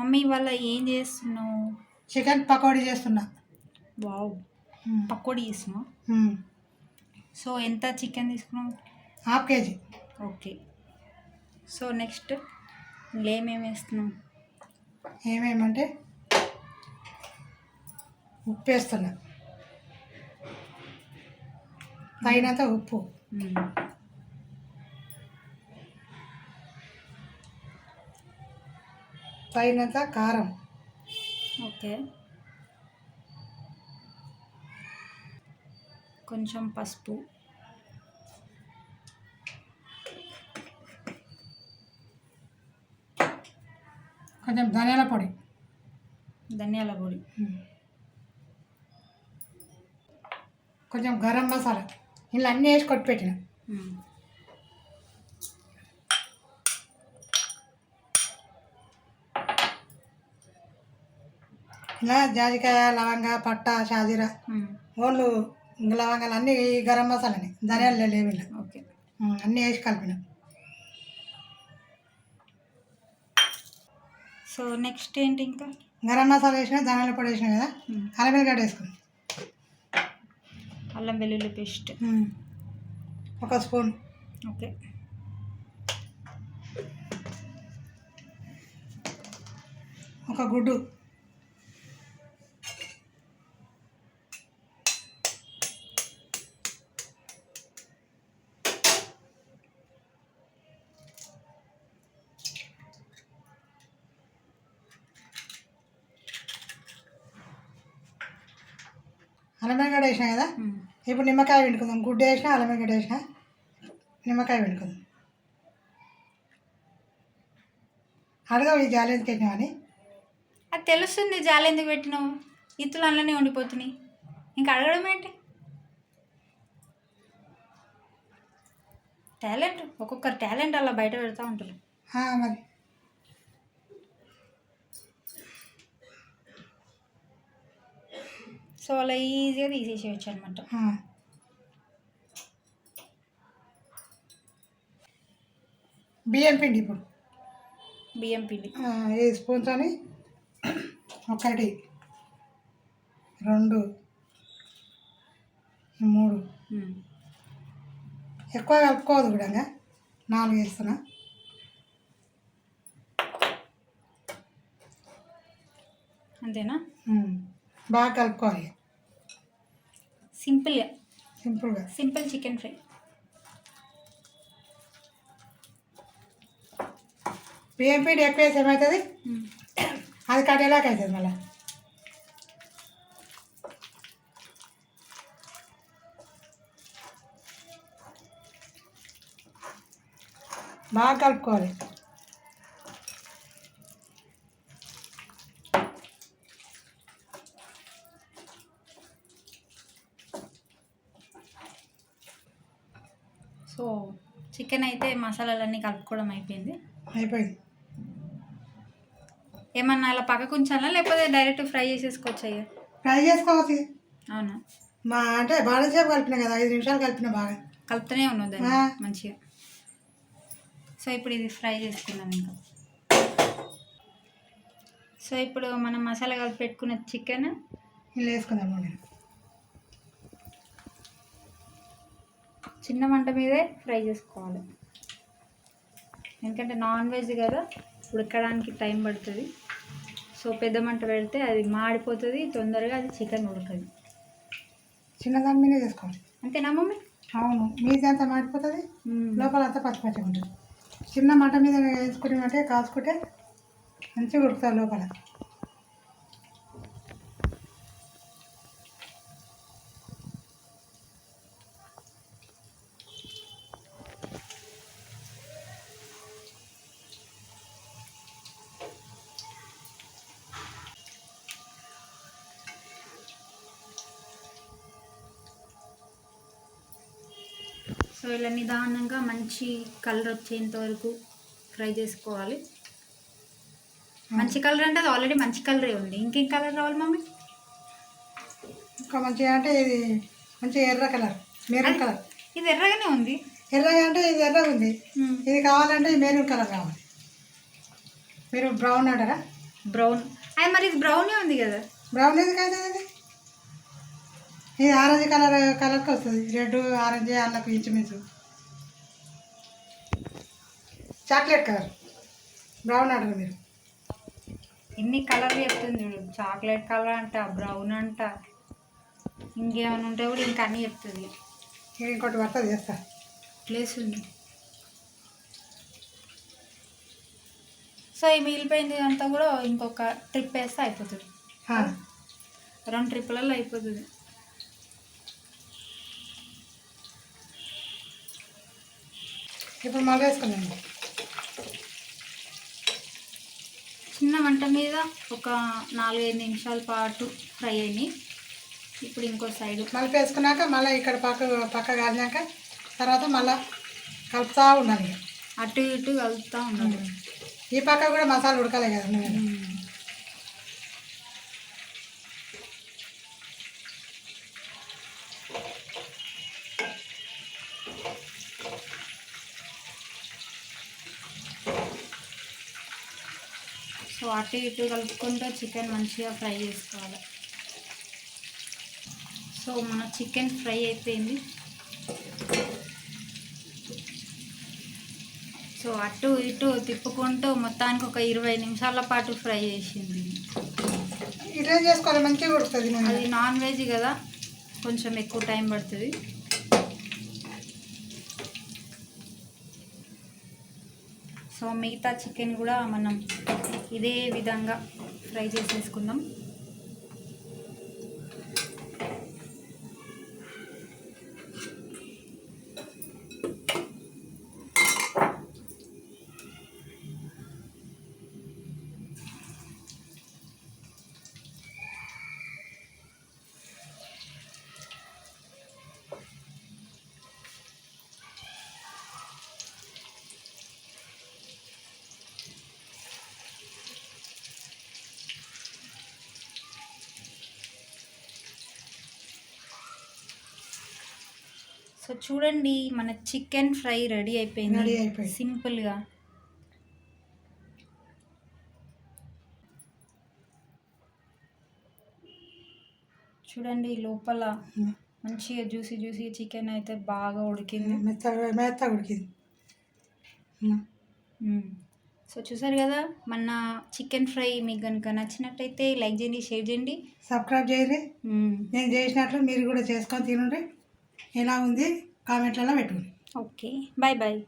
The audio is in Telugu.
మమ్మీ ఇవాళ ఏం చేస్తున్నావు? చికెన్ పకోడీ చేస్తున్నా. వావ్. పకోడీ చేస్తున్నావు? మ్మ్. సో ఎంత చికెన్ తీసుకున్నావు? Half kg. Okay. So next ఏమేమి వేస్తున్నావు? ఏమేమంటే ఉప్పు వేస్తున్నా. తగినంత ఉప్పు. తగినంత కారం. ఓకే. కొంచెం పసుపు. కొంచెం ధనియాల పొడి. ధనియాల పొడి. కొంచెం గరం మసాలా. ఇలా అన్నీ వేసి కొట్టి పెట్టిన. ఇలా జాజికాయ లవంగ పట్ట షాజీరా. ఓన్లు లవంగాలు అన్నీ ఈ గరం మసాలాని. ధనియాలు లేవు ఓకే. అన్నీ వేసి కలిపిన. సో నెక్స్ట్ ఏంటి ఇంకా? గరం మసాలా వేసిన ధనియాల పొడి వేసిన కదా. అల్లం వెల్లిగడ్డ వేసుకుని అల్లం వెల్లుల్లి పేస్ట్. ఒక స్పూన్. ఓకే. ఒక గుడ్డు. అల్లం వెల్లిగడ్డ వేసిన కదా. ఇప్పుడు నిమ్మకాయ పిండుకుందాం. గుడ్డు వేసిన అల్లం వెల్లిగడ్డ వేసిన నిమ్మకాయ పిండుకుందాం. అడగవు ఈ జాలి ఎందుకు పెట్టినావు అని? అది తెలుస్తుంది జాలి ఎందుకు పెట్టినావు? ఇత్తులు అందులోనే ఉండిపోతున్నాయి. ఇంకా అడగడం ఏంటి? టాలెంట్. ఒక్కొక్కరు టాలెంట్ అలా బయట పెడతా ఉంటారు. మరి. సో అలా ఈజీగా తీసేసేయచ్చు అనమాట. బియ్యం పిండి ఇప్పుడు బియ్యం పిండి ఈ స్పూన్తో ఒకటి రెండు మూడు. ఎక్కువ కలుపుకోవద్దు కూడా. నాలుగు వేస్తున్నా అంతేనా. బాగా కలుపుకోవాలి సింపుల్గా. సింపుల్గా. Simple chicken fry. బియ్యం పిండి ఎక్కువ వేసి ఏమవుతుంది. అది కట్టేలాగా అవుతుంది మళ్ళీ. బాగా కలుపుకోవాలి. సో చికెన్ అయితే మసాలాలన్నీ కలుపుకోవడం అయిపోయింది. అయిపోయింది. ఏమన్నా అలా పక్కకు ఉంచాలా లేకపోతే డైరెక్ట్ ఫ్రై చేసేసుకోవచ్చు అయ్యా ఫ్రై చేసుకోవచ్చు. అవునా? మా అంటే బాగా సేపు కలిపిన కదా ఐదు నిమిషాలు కలిపిన బాగా. కలుపుతూనే ఉన్నావు దాన్ని ఆ. మంచిగా. సో ఇప్పుడు ఇది ఫ్రై చేసుకుందాం ఇంకా. సో ఇప్పుడు మనం మసాలా కలిపి పెట్టుకున్న చికెన్ వేసుకుందాం నేను చిన్న మంట మీదే ఫ్రై చేసుకోవాలి. ఎందుకంటే నాన్ వెజ్ కదా ఉడకడానికి టైం పడుతుంది. సో పెద్ద మంట పెడితే అది మాడిపోతుంది తొందరగా అది చికెన్ ఉడకదు. చిన్న దాని మీదే చేసుకోవాలి. అంతేనా మమ్మీ? అవును మీది అంతా మాడిపోతుంది. లోపల అంతా పచ్చి పచ్చిగా ఉంటుంది. చిన్న మంట మీద వేసుకున్నామంటే కాసుకుంటే మంచిగా ఉడుకుతుంది లోపల. సో ఇలా నిదానంగా మంచి కలర్ వచ్చేంత వరకు ఫ్రై చేసుకోవాలి. మంచి కలర్ అంటే అది ఆల్రెడీ మంచి కలరే ఉంది. ఇంకేం కలర్ రావాలి మమ్మీ? ఇంకా మంచిగా అంటే ఇది మంచిగా ఎర్ర కలర్ మెరూన్ అది- కలర్ ఇది ఎర్రగానే ఉంది. ఎర్రగా అంటే ఇది ఎర్రగా ఉంది. ఇది కావాలంటే మెరూన్ కలర్ కావాలి మీరు బ్రౌన్ అంటారా? బ్రౌన్ అది మరి ఇది బ్రౌనే ఉంది కదా. బ్రౌన్ ఎందుకు అవుతుంది ఇది ఇది ఆరెంజ్ కలర్ కలర్కి వస్తుంది రెడ్ ఆరెంజ్ అన్నకు ఇంచుమించు. Chocolate colour. బ్రౌన్ అంటారు మీరు. ఎన్ని కలర్లు చెప్తుంది చూడు. చాక్లెట్ కలర్ అంట బ్రౌన్ అంట. ఇంకేమైనా ఉంటే కూడా ఇంకా అన్నీ చెప్తుంది. ఇక ఇంకోటి పడుతుంది చేస్తా. ప్లేస్ ఉంది. సో ఈ మిగిలిపోయింది అంతా కూడా ఇంకొక ట్రిప్ వేస్తే అయిపోతుంది. రెండు ట్రిప్లలో అయిపోతుంది. ఇప్పుడు మళ్ళీ వేసుకున్నాను చిన్న మంట మీద ఒక నాలుగైదు నిమిషాల పాటు ఫ్రై అయినాయి. ఇప్పుడు ఇంకో సైడ్. మళ్ళీ వేసుకున్నాక మళ్ళీ ఇక్కడ పక్క పక్క కాలినాక తర్వాత మళ్ళీ కలుపుతూ ఉండాలి. అటు ఇటు కలుపుతూ ఉండాలి. ఈ పక్క కూడా మసాలా ఉడకాలి కదా సో అటు ఇటు కలుపుకుంటూ చికెన్ మంచిగా ఫ్రై చేసుకోవాలి. సో మన చికెన్ ఫ్రై అయిపోయింది. సో అటు ఇటు తిప్పుకుంటూ మొత్తానికి ఒక ఇరవై నిమిషాల పాటు ఫ్రై చేసింది. ఇట్లా చేసుకోవాలి మంచిగా నూనె అది నాన్ వెజ్ కదా కొంచెం ఎక్కువ టైం పడుతుంది. సో మిగతా చికెన్ కూడా మనం ఇదే విధంగా ఫ్రై చేసేసుకుందాం. సో చూడండి మన చికెన్ ఫ్రై రెడీ అయిపోయింది. సింపుల్గా. చూడండి లోపల మంచిగా జ్యూసీ జ్యూసీ చికెన్ అయితే బాగా ఉడికింది. మెత్తగా మెత్తగా ఉడికింది. సో చూసారు కదా మన చికెన్ ఫ్రై మీకు కనుక నచ్చినట్టయితే లైక్ చేయండి షేర్ చేయండి. సబ్స్క్రైబ్ చేయండి. నేను చేసినట్లు మీరు కూడా చేసుకొని తినండి. ఎలా ఉంది? కామెంట్లలో పెట్టుకోండి ఓకే. Bye bye